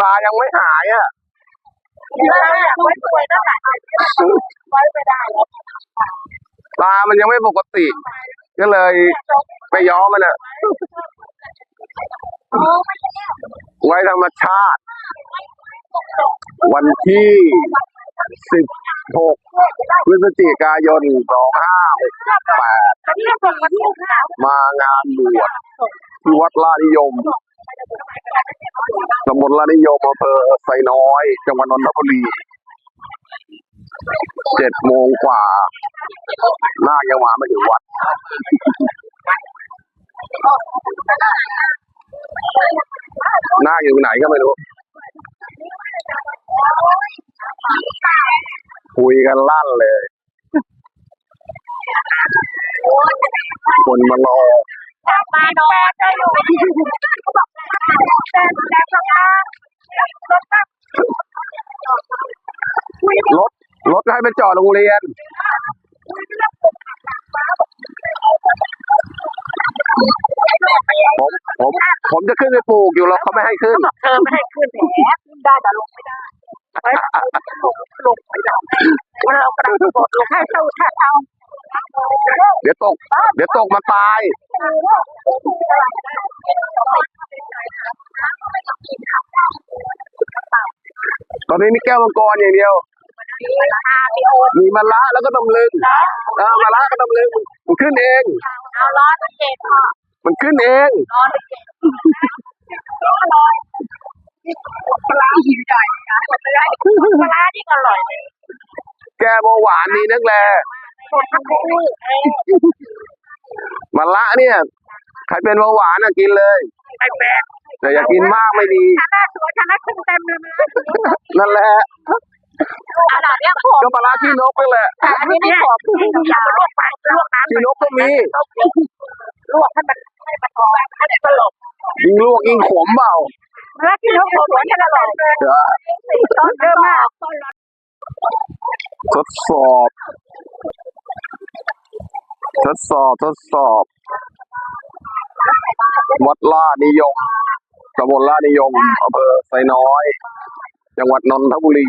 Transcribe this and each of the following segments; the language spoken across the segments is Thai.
ตายังไม่หายอะไว้สวยนะไว้ไม่ได้แล้วตามันยังไม่ปกติ ก็เลยไปย้อมมันอะไว้ธรรมชาติ วันที่สิบหกพฤศจิกายนสองห้าหกแปดมางานบวชที่วัดลานิยม บลลานิยมอำเภอไซน้อย จังหวัดนนทบุรี เจ็ดโมงกว่านาคยังมาไม่ถึงวัดนาอยู่ไหนก็ไม่รู้ คุยกันลั่นเลย คนมารอมาดอจะอยู่แต่แต่ทำงานรถตั้ง รถรถให้ไปจอดโรงเรียน ผมผมผมจะขึ้นไปปลูกอยู่แล้วเขาไม่ให้ขึ้น เธอไม่ให้ขึ้นแหมขึ้นได้แต่ลงไม่ได้ไปลงลงไม่ได้ว่าเรากำลังกดลงให้เท่าท่าเท่าเดี๋ยวตก เดี๋ยวตกมาตาย ตอนนี้มีแก้วมังกรอย่างเดียว มีมะละแล้วก็ตำลึงเออมะละก็ตำลึงมันขึ้นเอง เอาล้อตะเกียบพ่อมันขึ้นเองล้อตะเกียบล้อลอยปลาหินใหญ่นะปลาปลาที่อร่อยเลยแก้เบาหวานดีนักแลคนทั้งคู่เอ้ยมะละเนี่ยใครเป็นเบาหวานอะกินเลยไอ้แปดแต่อย่ากินมากไม่ดีชนะสวยชนะขึ้นเต็มเลยนะนั่นแหละ ขนาดเนี้ยผมก็มะละขี้นกนั่นแหละแต่อันนี้ไม่ขอบอย่าลวกไปลวกน้ำขี้นกก็มีลวกให้มันให้มันออกให้มันตลบยิงลวกยิงขมเปล่าแล้วที่นกสวยกันอร่อยเลยเดี๋ยวต้นเยอะมากทดสอบ ทดสอบทดสอบ วัดล่าดนิยมตำบลล่าดนิยมอำเภอไซน้อย จังหวัดนนทบุรี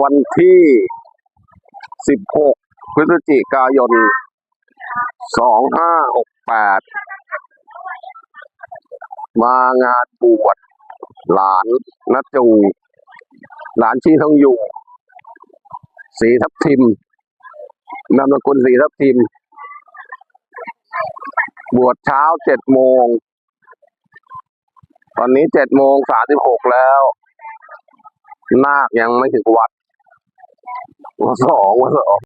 วันที่ 16 พฤศจิกายน 2568 มางานบวชหลานนัจู หลานชี้ทองอยู่ สีทับทิม นามสกุลสีทับทิม บวชเช้าเจ็ดโมง ตอนนี้เจ็ดโมงสามสิบหกแล้ว นาคยังไม่ถึงวัด วันสองวันสอง